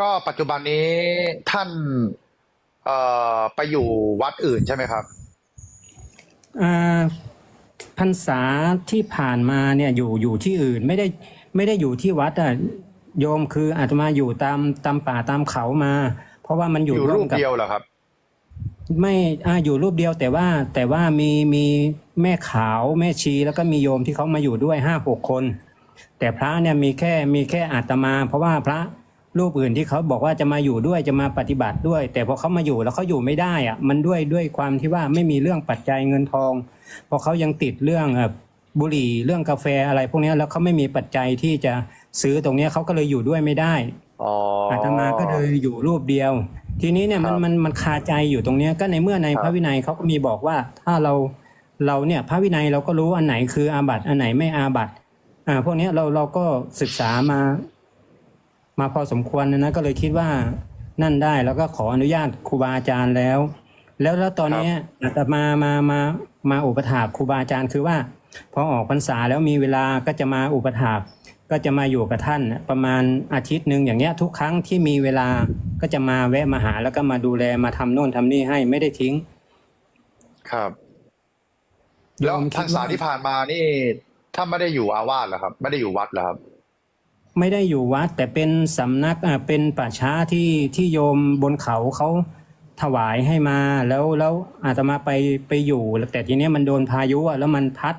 ก็ปัจจุบันนี้ท่าน เอ่อไปอยู่วัดอื่นใช่ไหมครับ อ่าพรรษาที่ผ่านมาเนี่ยอยู่อยู่ที่อื่นไม่ได้ไม่ได้อยู่ที่วัดอะโยมคืออาตมาอยู่ตามตามป่าตามเขามา เพราะว่ามันออยู่ยู่ร่รูวมปกับ เดียวเหรอครับ ไม่อ่าอยู่รูปเดียวแต่ว่าแต่ว่ามีมีแม่ขาวแม่ชีแล้วก็มีโยมที่เขามาอยู่ด้วยห้าหกคน แต่พระเนี่ยมีแค่มีแค่อาตมา เพราะว่าพระ รูปอื่นที่เขาบอกว่าจะมาอยู่ด้วยจะมาปฏิบัติด้วย แต่พอเขามาอยู่แล้วเขาอยู่ไม่ได้อะมันด้วยด้วยความที่ว่าไม่มีเรื่องปัจจัยเงินทองเพราะเขายังติดเรื่องเอ่อบุหรี่เรื่องกาแฟอะไรพวกเนี้ยแล้วเขาไม่มีปัจจัยที่จะซื้อตรงเนี้ยเขาก็เลยอยู่ด้วยไม่ได้อ๋ออาตมาก็เลยอยู่รูปเดียว ทีนี้เนี่ยมันครับมันมันคาใจอยู่ตรงเนี้ยก็ในเมื่อในครับพระวินัยเขาก็มีบอกว่าถ้าเราเราเนี่ยพระวินัยเราก็รู้อันไหนคืออาบัติอันไหนไม่อาบัติอ่าพวกเนี้ยเราเราก็ศึกษามา มาพอสมควรนะนะก็เลยคิดว่านั่นได้แล้วก็ขออนุญาตครูบาอาจารย์แล้ว แล้วแล้วตอนเนี้ยอาตมามามามาอุปถากครูบาอาจารย์คือว่า พอออกพรรษาแล้วมีเวลาก็จะมาอุปถากก็จะมาอยู่กับท่านน่ะประมาณอาทิตย์หนึ่งอย่างเงี้ยทุกครั้งที่มีเวลาก็จะมาแวะมาหาแล้วก็มาดูแลมาทำโน่นทำนี่ให้ไม่ได้ทิ้ง ครับ แล้วโยมคิดพรรษาว่าที่ผ่านมานี่ท่านไม่ได้อยู่อาวาสเหรอครับ ไม่ได้อยู่วัดเหรอครับ ไม่ได้อยู่วัด แต่เป็นสำนักอ่าเป็นป่าช้าที่ที่โยมบนเขาเขาถวายให้มาแล้วแล้วอาตมาไปไปอยู่ แต่ทีเนี้ยมันโดนพายุอะแล้วมันพัด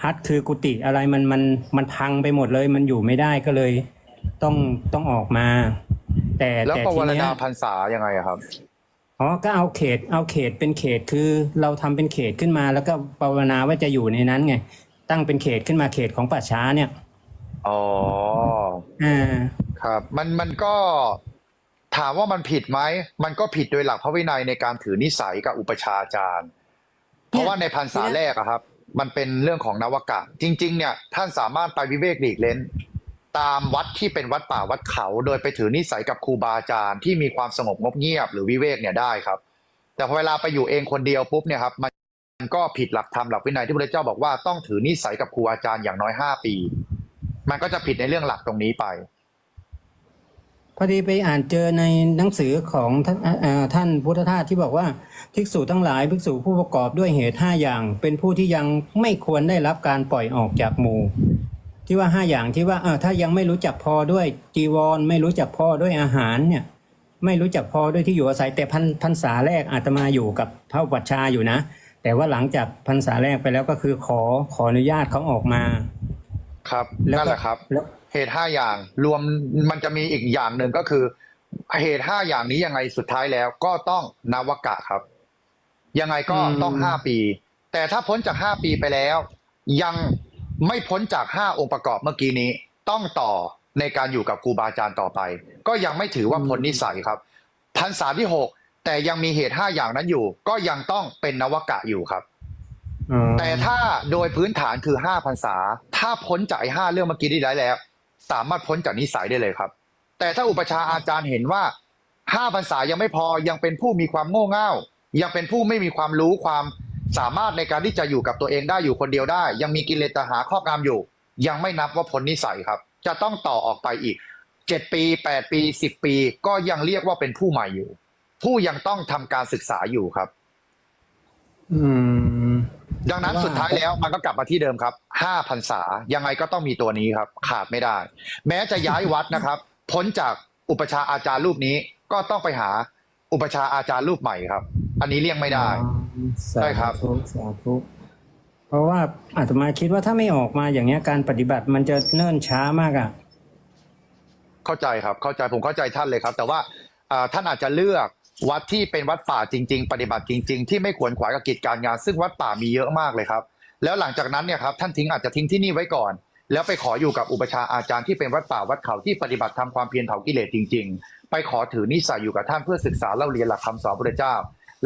พัดคือกุฏิอะไรมันมันมันพังไปหมดเลย มันอยู่ไม่ได้ก็เลย ต้องต้องออกมา แต่แล้วแต่ปทีวารเนี้ณายพรรษายังไงอะครับ อ๋อก็เอาเขตเอาเขตเป็นเขตคือเราทำเป็นเขตขึ้นมา แล้วก็ภาวนาว่าจะอยู่ในนั้นไงตั้งเป็นเขตขึ้นมาเขตของป่าช้าเนี่ย อ๋อ อ่าครับ มันมันก็ถามว่ามันผิดไหม มันก็ผิดโดยหลักพระวินัยในการถือนิสัยกับอุปชาอาจารย์ เพราะว่าในพรรษาแรกอะครับ มันเป็นเรื่องของนวกะ จริง ๆ เนี่ย ท่านสามารถไปวิเวกหลีกเล้น ตามวัดที่เป็นวัดป่าวัดเขา โดยไปถือนิสัยกับครูบาอาจารย์ที่มีความสงบงบเงียบหรือวิเวกเนี่ยได้ครับ แต่พอเวลาไปอยู่เองคนเดียวปุ๊บเนี่ยครับมันก็ผิดหลักธรรมหลักวินัยที่พระเจ้าบอกว่าต้องถือนิสัยกับครูอาจารย์อย่างน้อยห้าปี มันก็จะผิดในเรื่องหลักตรงนี้ไปพอดีไปอ่านเจอในหนังสือของท่านท่านพุทธทาสที่บอกว่าภิกษุทั้งหลายภิกษุผู้ประกอบด้วยเหตุห้าอย่าง เป็นผู้ที่ยังไม่ควรได้รับการปล่อยออกจากหมู่ ที่ว่าห้าอย่างที่ว่าเออถ้ายังไม่รู้จักพอด้วยจีวร ไม่รู้จักพอด้วยอาหารเนี่ย ไม่รู้จักพอด้วยที่อยู่อาศัยแต่พันพรรษาแรกอาตมาอยู่กับพระปัชฌาอยู่นะ แต่ว่าหลังจากพรรษาแรกไปแล้วก็คือขอขออนุญาตเขาออกมา ครับแล้วก็นั่นแหละครับแล้วเหตุห้าอย่างรวมมันจะมีอีกอย่างหนึ่งก็คือ เหตุห้าอย่างนี้ยังไงสุดท้ายแล้ว ก็ต้องนวกะครับ ยังไงก็ต้องห้าปี แต่ถ้าพ้นจากห้าปีไปแล้ว ยังไม่พ้นจากห้าองค์ประกอบเมื่อกี้นี้ ต้องต่อในการอยู่กับครูบาอาจารย์ต่อไป ก็ยังไม่ถือว่าพ้นนิสัยครับพรรษาที่หกแต่ยังมีเหตุห้าอย่างนั้นอยู่ ก็ยังต้องเป็นนวกะอยู่ครับอ๋อ แต่ถ้าโดยพื้นฐานคือห้าพรรษา ถ้าพ้นจากไอ้ห้าเรื่องเมื่อกี้ได้แล้ว สามารถพ้นจากนิสัยได้เลยครับ แต่ถ้าอุปชฌาย์อาจารย์เห็นว่าห้าพรรษายังไม่พอยังเป็นผู้มีความโง่เง่า ยังเป็นผู้ไม่มีความรู้ความสามารถในการที่จะอยู่กับตัวเองได้อยู่คนเดียวได้ ยังมีกิเลสตัณหาครอบงำอยู่ ยังไม่นับว่าพ้นนิสัยครับ จะต้องต่อออกไปอีกเจ็ดปีแปดปีสิบปีก็ยังเรียกว่าเป็นผู้ใหม่อยู่ ผู้ยังต้องทำการศึกษาอยู่ครับ อืม ดังนั้นว่าสุดท้ายแล้วมันก็กลับมาที่เดิมครับห้าพันษายังไงก็ต้องมีตัวนี้ครับ ขาดไม่ได้ แม้จะย้ายวัดนะครับ พ้นจากอุปชฌาย์อาจารย์รูปนี้ก็ต้องไปหาอุปชฌาย์อาจารย์รูปใหม่ครับ อันนี้เลี่ยงไม่ได้สาใช่ครับธุสาธุเพราะว่าอาตมาคิดว่าถ้าไม่ออกมาอย่างเงี้ยการปฏิบัติมันจะเนิ่นช้ามากอะเข้าใจครับ เข้าใจผมเข้าใจท่านเลยครับ แต่ว่าอ่าท่านอาจจะเลือก วัดที่เป็นวัดป่าจริง ๆ ปฏิบัติจริง ๆ ที่ไม่ขวนขวายกับกิจการงาน ซึ่งวัดป่ามีเยอะมากเลยครับ แล้วหลังจากนั้นเนี่ยครับท่านทิ้งอาจจะทิ้งที่นี่ไว้ก่อน แล้วไปขออยู่กับอุปชาอาจารย์ที่เป็นวัดป่าวัดเขาที่ปฏิบัติทำความเพียรเผากิเลสจริง ๆ ไปขอถือนิสัยอยู่กับท่านเพื่อศึกษาเล่าเรียนหลักคำสอนพระเจ้า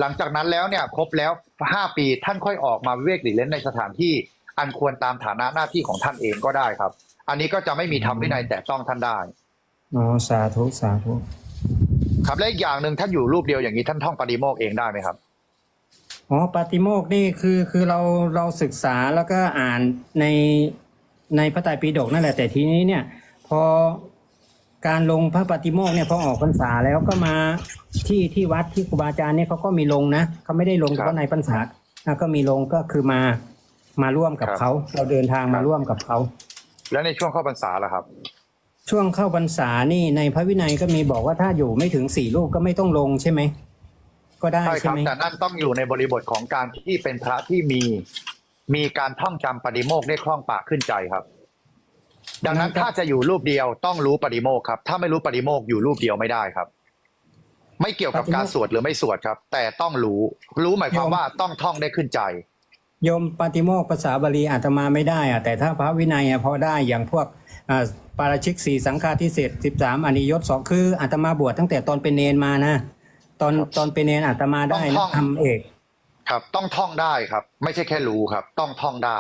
หลังจากนั้นแล้วเนี่ยครบแล้วห้าปีท่านค่อยออกมาเวกหลีกเล่นในสถานที่อันควรตามฐานะหน้าที่ของท่านเองก็ได้ครับ อันนี้ก็จะไม่มีธรรมวินัยแต่ต้องท่านได้อ๋อสาธุสาธุ ครับและอีกอย่างหนึ่งท่านอยู่รูปเดียวอย่างนี้ท่านท่องปฏิโมกข์เองได้ไหมครับอ๋อปาติโมกข์นี่คือคือเราเราศึกษาแล้วก็อ่านในในพระไตรปิฎกนั่นแหละแต่ทีนี้เนี่ย พอการลงพระปฏิโมกข์เนี่ยพอออกพรรษาแล้วก็มาที่ที่วัดที่ครูบาอาจารย์เนี่ยเขาก็มีลงนะเขาไม่ได้ลงเฉครับพาะในพรรษาอะก็มีลงก็คือมามาร่วมกับครับเขา เราเดินทางครัมาบร่วมกับเขา แล้วในช่วงเข้าพรรษาล่ะครับ ช่วงเข้าพรรษานี่ในพระวินัยก็มีบอกว่าถ้าอยู่ไม่ถึงสี่ลูกก็ไม่ต้องลงใช่ไหมก็ได้ใช่คใช่รับไหมแต่นั่นต้องอยู่ในบริบทของการที่เป็นพระที่มีมีการท่องจำปฏิโมกข์ได้คล่องปากขึ้นใจครับ ดังนั้นถ้าจะอยู่รูปเดียวต้องรู้ปฏิโมกข์ครับ ถ้าไม่รู้ปฏิโมกข์อยู่รูปเดียวไม่ได้ครับ ไม่เกี่ยวกับการสวดหรือไม่สวดครับ แต่ต้องรู้รู้หมายความว่าต้องท่องได้ขึ้นใจ โยมปฏิโมกข์ภาษาบาลีอาตมาไม่ได้อะแต่ถ้าพระวินัยอะพอได้อย่างพวกอ่า ปาราชิกสี่สังฆาทิเศษสิบสามอนิยตสองคืออาตมาบวชตั้งแต่ตอนเป็นเนนมานะ ตอนครับตอนเป็นเนนอาตมาได้ต้องท่นะองทำเอกครับ ต้องท่องได้ครับ ไม่ใช่แค่รู้ครับ ต้องท่องได้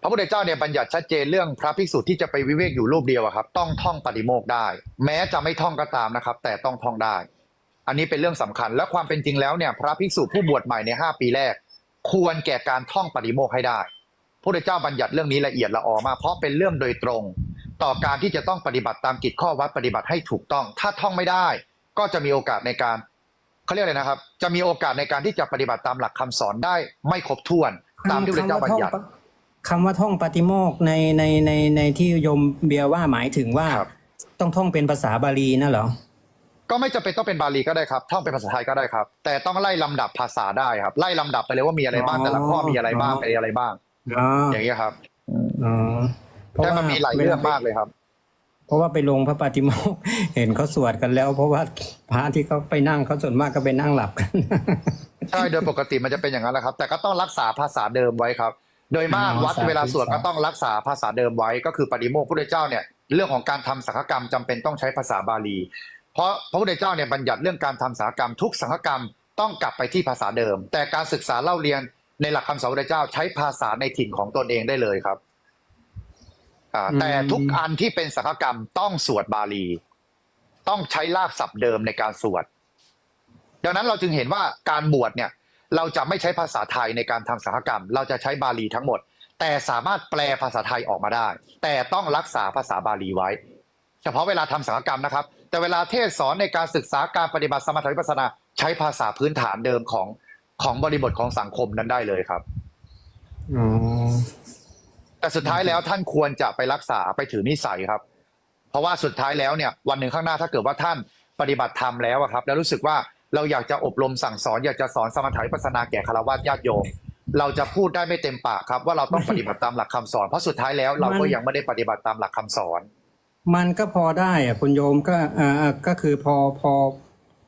พระพุทธเจ้าเนี่ยบัญญัติชัดเจนเรื่องพระภิกษุที่จะไปวิเวกอยู่รูปเดียวอะครับ ต้องท่องปฏิโมกข์ได้ แม้จะไม่ท่องก็ตามนะครับ แต่ต้องท่องได้ อันนี้เป็นเรื่องสำคัญและความเป็นจริงแล้วเนี่ย พระภิกษุผู้บวชใหม่ในห้าปีแรก ควรแก่การท่องปฏิโมกข์ให้ได้ พระพุทธเจ้าบัญญัติเรื่องนี้ละเอียดละออมากเพราะเป็นเรื่องโดยตรง ต่อการที่จะต้องปฏิบัติตามกิจข้อวัดปฏิบัติให้ถูกต้อง ถ้าท่องไม่ได้ ก็จะมีโอกาสในการเขาเรียกอะไรนะครับ จะมีโอกาสในการที่จะปฏิบัติตามหลักคำสอนได้ไม่ครบถ้วน ตามที่พระพุทธเจ้าบัญญัติคำว่าท่องปฏิโมกข์ในในในในที่โยมเบียร์ว่าหมายถึงว่าครับต้องท่องเป็นภาษาบาลีนะเหรอก็ไม่จำเป็นต้องเป็นบาลีก็ได้ครับท่องเป็นภาษาไทยก็ได้ครับ แต่ต้องไล่ลำดับภาษาได้ครับ ไล่ลำดับไปเลยว่ามีอะไรบ้างอ๋อแต่ละข้อมีอะไรบ้างอ๋อเป็นอะไรบ้าง อ๋ออย่างนี้ยครับอ๋อเพราะแต่ว่ามันมีหลายเรื่องมากเลยครับ เพราะว่าไปลงพระปฏิโมกข์เห็นเขาสวดกันแล้ว เพราะว่าพระที่เขาไปนั่งเขาส่วนมากก็ไปนั่งหลับกัน ใช่โดยปกติมันจะเป็นอย่างนั้นแหละครับ แต่ก็ต้องรักษาภาษาเดิมไว้ครับ โดยมากอ๋อวัดสาธุเวลาสวดสาธุก็ต้องรักษาภาษาเดิมไว้ ก็คือปฏิโมกข์พระพุทธเจ้าเนี่ยเรื่องของการทำสังฆกรรมจำเป็นต้องใช้ภาษาบาลี เพราะพระพุทธเจ้าเนี่ยบัญญัติเรื่องการทำสังฆกรรมทุกสังฆกรรมต้องกลับไปที่ภาษาเดิม แต่การศึกษาเล่าเรียน ในหลักคำสอนพระพุทธเจ้าใช้ภาษาในถิ่นของตนเองได้เลยครับอ่าอืมแต่ทุกอันที่เป็นสังฆกรรมต้องสวดบาลี ต้องใช้ลาบศัพท์เดิมในการสวด ดังนั้นเราจึงเห็นว่าการบวชเนี่ย เราจะไม่ใช้ภาษาไทยในการทำสังฆกรรม เราจะใช้บาลีทั้งหมด แต่สามารถแปลภาษาไทยออกมาได้ แต่ต้องรักษาภาษาบาลีไว้ เฉพาะเวลาทำสังฆกรรมนะครับ แต่เวลาเทศสอนในการศึกษาการปฏิบัติสมถะวิปัสสนาใช้ภาษาพื้นฐานเดิมของ ของบริบทของสังคมนั้นได้เลยครับอ๋อแต่สุดท้ายแล้วท่านควรจะไปรักษาไปถือนิสัยครับ เพราะว่าสุดท้ายแล้วเนี่ย วันหนึ่งข้างหน้าถ้าเกิดว่าท่านปฏิบัติธรรมแล้วอะครับ แล้วรู้สึกว่าเราอยากจะอบรมสั่งสอน อยากจะสอนสมถะวิปัสสนาแก่คารวะญาติโยมเราจะพูดได้ไม่เต็มปากครับ ว่าเราต้องปฏิบัติตามหลักคำสอน เพราะสุดท้ายแล้วเราก็ยังไม่ได้ปฏิบัติตามหลักคำสอน มันก็พอได้อะคุณโยมก็เอ่อเอ่อก็คือพอพอ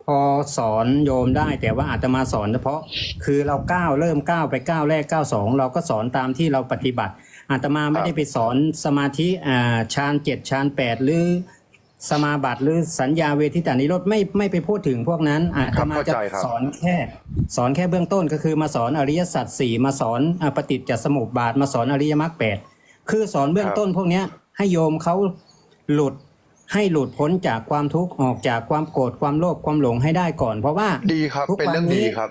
พอสอนโยมได้แต่ว่าอาตมาสอนเฉพาะ คือเราก้าวเริ่มก้าวไปก้าวแรกก้าวสองเราก็สอนตามที่เราปฏิบัติ อาตมาไม่ได้ไปสอนสมาธิอ่าฌานเจ็ดฌานแปดหรือสมาบัติหรือสัญญาเวทิตานิโรธไม่ไม่ไปพูดถึงพวกนั้นอาตมาเข้าจะใจครับสอนแค่ สอนแค่เบื้องต้นก็คือมาสอนอริยสัจสี่มาสอนอ่าปฏิจจสมุปบาทมาสอนอริยมรรคแปดคือสอนเบื้องต้นพวกเนี้ยให้โยมเขาหลุด ให้หลุดพ้นจากความทุกข์ออกจากความโกรธความโลภความหลงให้ได้ก่อน เพราะว่าดีครับทุกเป็นเรื่องวันนี้ดีครับ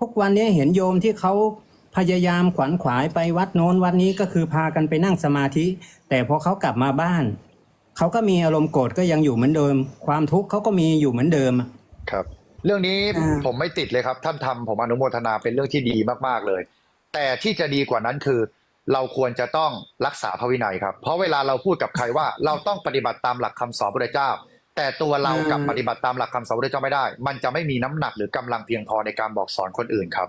ทุกวันนี้เห็นโยมที่เขาพยายามขวัญขวายไปวัดโน้นวัดนี้ก็คือพากันไปนั่งสมาธิ แต่พอเขากลับมาบ้าน เขาก็มีอารมณ์โกรธก็ยังอยู่เหมือนเดิม ความทุกข์เขาก็มีอยู่เหมือนเดิม ครับ เรื่องนี้อ่า ผมไม่ติดเลยครับ ท่านทำผมอนุโมทนาเป็นเรื่องที่ดีมากๆเลย แต่ที่จะดีกว่านั้นคือ เราควรจะต้องรักษาพระวินัยครับ เพราะเวลาเราพูดกับใครว่าเราต้องปฏิบัติตามหลักคำสอนพระพุทธเจ้า แต่ตัวเรากลับปฏิบัติตามหลักคำสอนพระพุทธเจ้าไม่ได้ มันจะไม่มีน้ำหนักหรือกำลังเพียงพอในการบอกสอนคนอื่นครับ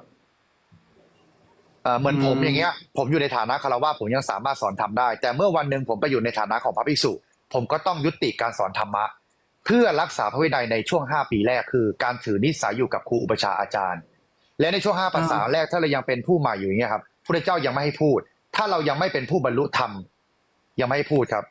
เอ่อเหมือนผมอืมอย่างเงี้ย ผมอยู่ในฐานะคารวะผมยังสามารถสอนทำได้ แต่เมื่อวันหนึ่งผมไปอยู่ในฐานะของพระภิกษุ ผมก็ต้องยุติการสอนธรรมะ เพื่อรักษาพระวินัยในช่วง 5 ปีแรกคือ การถือนิสัยอยู่กับครูอุปชฌาย์อาจารย์ และในช่วง5ภาษาแรกถ้าเรายังเป็นผู้ใหม่อยู่อย่างเงี้ยครับพระเจ้ายังไม่ให้พูด ถ้าเรายังไม่เป็นผู้บรรลุธรรมยังไม่ให้พูดครับ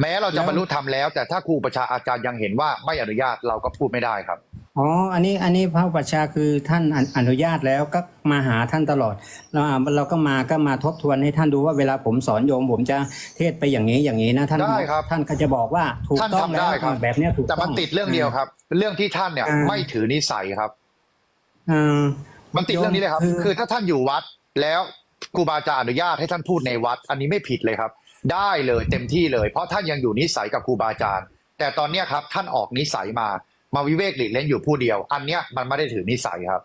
แม้เราจะแล้วบรรลุธรรมแล้ว แต่ถ้าครูอุปชฌาย์อาจารย์ยังเห็นว่าไม่อนุญาตเราก็พูดไม่ได้ครับอ๋ออันนี้อันนี้พระอุปัชฌาย์คือท่านออนุญาตแล้วก็มาหาท่านตลอดแล้วอ่าเราก็มาก็มาทบทวนให้ท่านดูว่าเวลาผมสอนโยม ผมจะเทศไปอย่างนี้อย่างนี้นะท่านได้ครับท่านก็จะบอกว่าถูกท่านต้องทำแล้ได้วครับอ่าแบบเนี้ยถูกแต่ต้มัอนงติดเรื่องเดียวครับ เรื่องที่ท่านเนี่ยอ่าไม่ถือนิสัยครับอ่ามันติดเรื่องนี้เลยครับ คือคือถ้าท่านอยู่วัดแล้ว ครูบาอาจารย์อนุญาตให้ท่านพูดในวัด อันนี้ไม่ผิดเลยครับ ได้เลยเต็มที่เลย เพราะท่านยังอยู่นิสัยกับครูบาอาจารย์ แต่ตอนเนี้ยครับ ท่านออกนิสัยมามาวิเวกหลีกเล่นอยู่ผู้เดียว อันเนี้ยมันไม่ได้ถือนิสัยครับ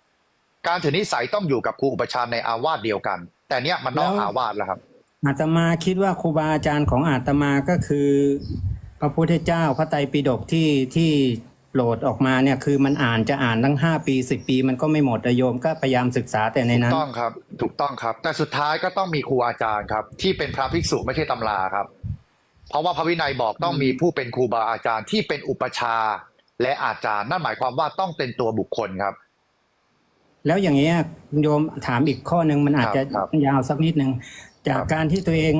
การถือนิสัยต้องอยู่กับครูอุปชฌาย์ในอาวาสเดียวกัน แต่เนี้ยมันนอกแล้ว อาวาสแล้วครับ อาตมาคิดว่าครูบาอาจารย์ของอาตมาก็คือ พระพุทธเจ้าพระไตรปิฎกที่ที่ โหลดออกมาเนี่ยคือมันอ่านจะอ่านตั้งห้าปีสิบปี มันก็ไม่หมดอะโยมก็พยายามศึกษาแต่ในถูนั้กน ต้องครับ ถูกต้องครับ แต่สุดท้ายก็ต้องมีครูอาจารย์ครับ ที่เป็นพระภิกษุไม่ใช่ตำราครับ เพราะว่าพระวินัยบอกต้องมีผู้เป็นครูบาอาจารย์ที่เป็นอุปชฌาย์และอาจารย์ นั่นหมายความว่าต้องเป็นตัวบุคคลครับ แล้วอย่างเงี้ยโยมถามอีกข้อหนึ่งมันอาจจะครับยาวสักนิดหนึ่งจากครับ การที่ตัวเอง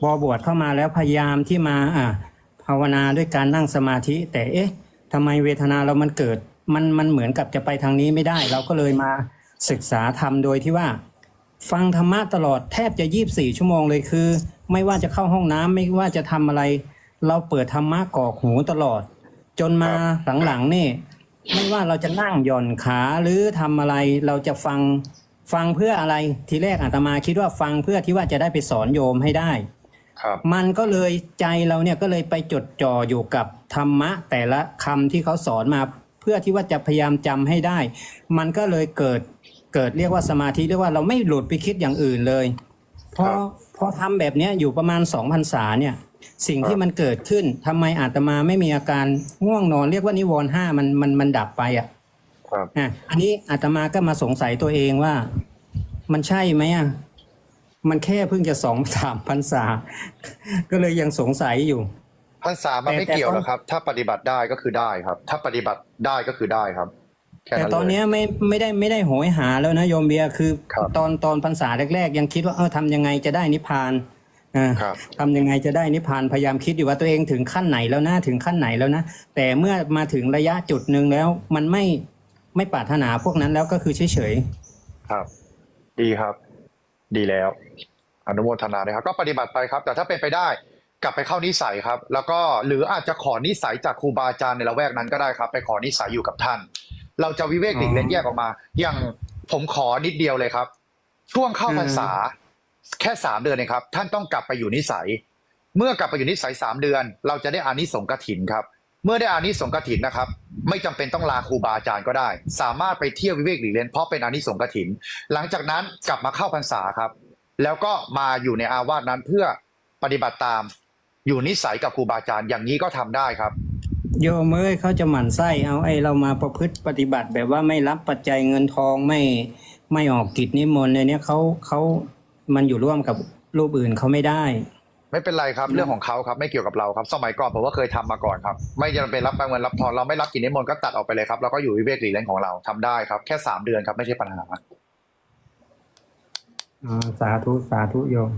พอบวชเข้ามาแล้วพยายามที่มาอ่าภาวนาด้วยการนั่งสมาธิ แต่เอ๊ะ ทำไมเวทนาเรามันเกิด มันมันเหมือนกับจะไปทางนี้ไม่ได้ เราก็เลยมาศึกษาธรรมโดยที่ว่า ฟังธรรมะตลอดแทบจะยี่บสี่ชั่วโมงเลยคือ ไม่ว่าจะเข้าห้องน้ำไม่ว่าจะทำอะไร เราเปิดธรรมะกรอกหูตลอด จนมาหลังๆนี่ ไม่ว่าเราจะนั่งหย่อนขาหรือทำอะไร เราจะฟังฟังเพื่ออะไรทีแรกอาตมาคิดว่าฟังเพื่อที่ว่าจะได้ไปสอนโยมให้ได้ครับมันก็เลยใจเราเนี่ยก็เลยไปจดจ่ออยู่กับ ธรรมะแต่ละคำที่เขาสอนมา เพื่อที่ว่าจะพยายามจำให้ได้ มันก็เลยเกิดเกิดเรียกว่าสมาธิเรียกว่าเราไม่หลุดไปคิดอย่างอื่นเลยพอครับพอทำแบบเนี้ยอยู่ประมาณสองพรรษาเนี่ยสิ่งที่มันเกิดขึ้นทำไมอาตมาไม่มีอาการง่วงนอนเรียกว่านิวรณ์ห้ามันมันมันดับไปอะครับอะอันนี้อาตมาก็มาสงสัยตัวเองว่า มันใช่ไหมอะมันแค่เพิ่งจะสองสามพรรษา ก็เลยยังสงสัยอยู่ พรรษามันไม่แต่เกี่ยวแต่หรอกครับ ถ้าปฏิบัติได้ก็คือได้ครับ ถ้าปฏิบัติได้ก็คือได้ครับแค่แต่นั้นตอนเลยเนี้ยไม่ไม่ได้ไม่ได้โหยหาแล้วนะโยมเบียร์คือ ครับ ตอนตอนพรรษาแรก ๆ ยังคิดว่าเออทำยังไงจะได้นิพพานอ่า ครับ ทำยังไงจะได้นิพพานพยายามคิดอยู่ว่าตัวเองถึงขั้นไหนแล้วนะถึงขั้นไหนแล้วนะแต่เมื่อมาถึงระยะจุดหนึ่งแล้ว มันไม่ไม่ปรารถนาพวกนั้นแล้วก็คือเฉยครับ ดีครับ ดีแล้ว อนุโมทนาเลยครับ ก็ปฏิบัติไปครับ แต่ถ้าเป็นไปได้ กลับไปเข้านิสัยครับ แล้วก็หรืออาจจะขอนิสัยจากครูบาอาจารย์ในละแวกนั้นก็ได้ครับ ไปขอนิสัยอยู่กับท่าน เราจะวิเวกหลีกเล่นแยกออกมา อย่างผมขอนิดเดียวเลยครับ ช่วงเข้าพรรษาแค่สามเดือนเองครับ ท่านต้องกลับไปอยู่นิสัย เมื่อกลับไปอยู่นิสัยสามเดือน เราจะได้อานิสงส์กฐินครับเมื่อได้อานิสงส์กฐินนะครับ ไม่จำเป็นต้องลาครูบาอาจารย์ก็ได้ สามารถไปเที่ยววิเวกหลีกเล่นเพราะเป็นอานิสงส์กฐิน หลังจากนั้นกลับมาเข้าพรรษาครับ แล้วก็มาอยู่ในอาวาสนั้นเพื่อปฏิบัติตาม อยู่นิสัยกับครูบาอาจารย์อย่างนี้ก็ทำได้ครับๆโยมเอ้ยเขาจะหมั่นไส้เอาไอ้เรามาประพฤติปฏิบัติแบบว่าไม่รับปัจจัยเงินทองไม่ไม่ออกกิจนิมนต์ในเนี้ยเขาเขามันอยู่ร่วมกับรูปอื่นเขาไม่ได้ ไม่เป็นไรครับเรื่องของเขาครับไม่เกี่ยวกับเราครับ สมัยก่อนผมก็เคยทำมาก่อนครับ ไม่จำเป็นรับเงินรับทองเราไม่รับกินนิมนต์ก็ตัดออกไปเลยครับแล้วก็อยู่วิเวกหลีกเล่นของเราทำได้ครับ แค่สามเดือนครับไม่ใช่ปัญหาอ๋อสาธุสาธุโยม